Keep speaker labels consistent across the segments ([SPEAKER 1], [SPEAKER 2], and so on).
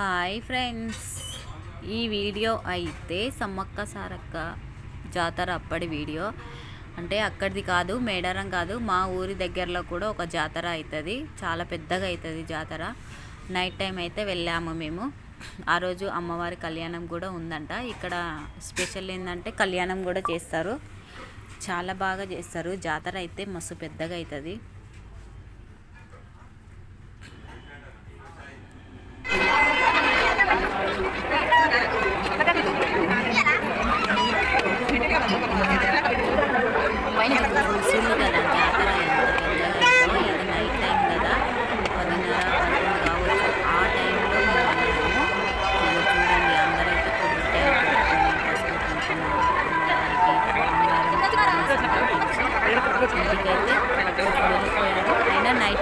[SPEAKER 1] Hi friends ఈ video అయితే సమ్మక్క సారక్క జాతర అప్పటి వీడియో. అంటే అక్కడిది కాదు మేడారం కాదు. మా ఊరి దగ్గరలో కూడా ఒక జాతర అవుతుంది చాలా పెద్దగా అవుతుంది జాతర. నైట్ టైం అయితే వెళ్ళాము మేము. ఆ రోజు అమ్మవారి కళ్యాణం కూడా ఉందంట. ఇక్కడ స్పెషల్ ఏంటంటే కళ్యాణం కూడా చేస్తారు. చాలా బాగా చేస్తారు. జాతర అయితే మస్తు పెద్దగా అవుతుంది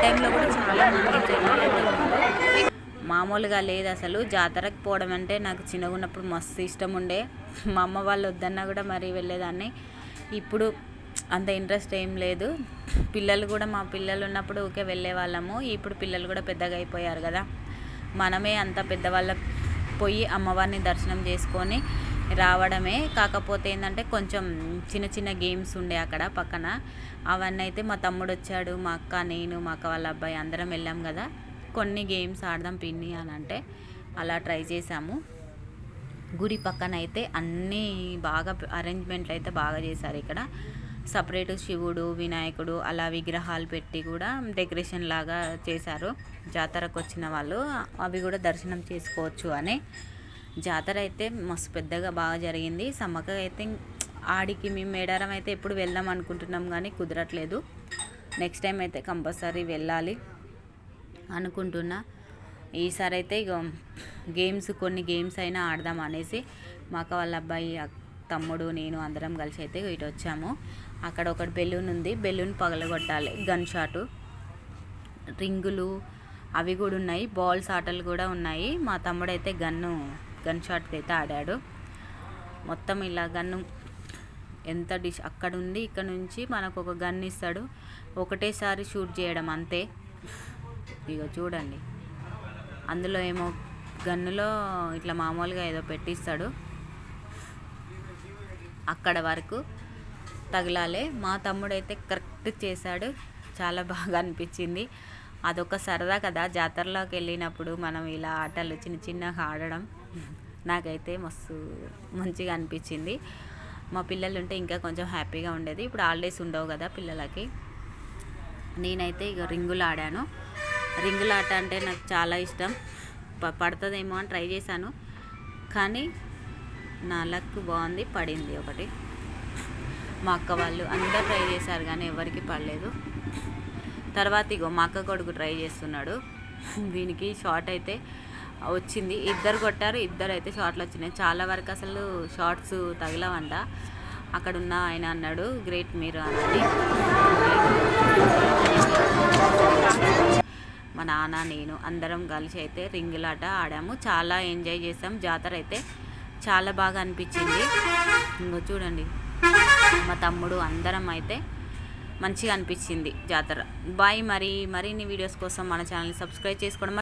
[SPEAKER 1] టైంలో కూడా చాలా మంది జనాలు మామూలుగా లేదు అసలు. జాతరకు పోవడం అంటే నాకు చిన్నగా ఉన్నప్పుడు మస్తు ఇష్టం ఉండే. మా అమ్మ వాళ్ళు వద్దన్నా కూడా మరీ వెళ్ళేదాన్ని. ఇప్పుడు అంత ఇంట్రెస్ట్ ఏం లేదు. పిల్లలు కూడా మా పిల్లలు ఉన్నప్పుడు ఊకే వెళ్ళే వాళ్ళము ఇప్పుడు పిల్లలు కూడా పెద్దగా అయిపోయారు కదా. మనమే అంత పెద్దవాళ్ళ. పోయి అమ్మవారిని దర్శనం చేసుకొని రావడమే. కాకపోతే ఏంటంటే కొంచెం చిన్న చిన్న గేమ్స్ ఉండే అక్కడ పక్కన. అవన్నీ అయితే మా తమ్ముడు వచ్చాడు మా అక్క నేను మా అక్క వాళ్ళ అబ్బాయి అందరం వెళ్ళాం కదా. కొన్ని గేమ్స్ ఆడదాం పిన్ని అని అంటే అలా ట్రై చేసాము గుడి పక్కన అయితే అన్నీ బాగా అరేంజ్మెంట్లు అయితే బాగా చేశారు ఇక్కడ. సపరేట్ శివుడు వినాయకుడు అలా విగ్రహాలు పెట్టి కూడా డెకరేషన్ లాగా చేశారు. జాతరకు వచ్చిన వాళ్ళు అవి కూడా దర్శనం చేసుకోవచ్చు అని. జాతర అయితే మస్తు పెద్దగా బాగా జరిగింది. సమ్మక్క అయితే ఆడికి మేము మేడారం అయితే ఎప్పుడు వెళ్దాం అనుకుంటున్నాం కానీ కుదరట్లేదు. నెక్స్ట్ టైం అయితే కంపల్సరీ వెళ్ళాలి అనుకుంటున్నా. ఈసారి అయితే ఇక గేమ్స్ కొన్ని గేమ్స్ అయినా ఆడదాం అనేసి మా అక్క వాళ్ళ అబ్బాయి తమ్ముడు నేను అందరం కలిసి అయితే ఇటు వచ్చాము. అక్కడ ఒకటి బెలూన్ ఉంది. బెలూన్ పగలగొట్టాలి. గన్ షాటు రింగులు అవి కూడా ఉన్నాయి. బాల్స్ ఆటలు కూడా ఉన్నాయి. మా తమ్ముడు అయితే గన్ను గన్ షాట్కి అయితే ఆడాడు. మొత్తం ఇలా గన్ను ఎంత డిష్ అక్కడ ఉంది ఇక్కడ నుంచి మనకు ఒక గన్ ఇస్తాడు. ఒకటేసారి షూట్ చేయడం అంతే. ఇక చూడండి. అందులో ఏమో గన్నులో ఇట్లా మామూలుగా ఏదో పెట్టిస్తాడు. అక్కడ వరకు తగిలాలే. మా తమ్ముడైతే కరెక్ట్ చేశాడు. చాలా బాగా అనిపించింది. అదొక సరదా కదా. జాతరలోకి వెళ్ళినప్పుడు మనం ఇలా ఆటలు చిన్న చిన్నగా ఆడడం. నాకైతే మస్తు మంచిగా అనిపించింది. మా పిల్లలు ఉంటే ఇంకా కొంచెం హ్యాపీగా ఉండేది. ఇప్పుడు హాలిడేస్ ఉండవు కదా పిల్లలకి. నేనైతే ఇక రింగులు ఆడాను. రింగుల ఆట అంటే నాకు చాలా ఇష్టం. ప పడుతుందేమో అని ట్రై చేశాను. కానీ నా లక్ బాగుంది పడింది ఒకటి. మా అక్క వాళ్ళు అందరు ట్రై చేశారు కానీ ఎవరికి పడలేదు. తర్వాత ఇగో మా అక్క కొడుకు ట్రై చేస్తున్నాడు. దీనికి షార్ట్ అయితే వచ్చింది. ఇద్దరు కొట్టారు ఇద్దరు అయితే షార్ట్లు వచ్చినాయి. చాలా వరకు అసలు షార్ట్స్ తగిలవంట. అక్కడ ఉన్న ఆయన అన్నాడు గ్రేట్ మీరు అన్నది మా నాన్న నేను అందరం కలిసి అయితే రింగులాట ఆడాము. చాలా ఎంజాయ్ చేసాం జాతర అయితే చాలా బాగా అనిపించింది. ఇంకో చూడండి. మా తమ్ముడు అందరం అయితే మంచిగా అనిపించింది జాతర. బాయ్ మరి. మరిన్ని వీడియోస్ కోసం మన ఛానల్ని సబ్స్క్రైబ్ చేసుకోవడం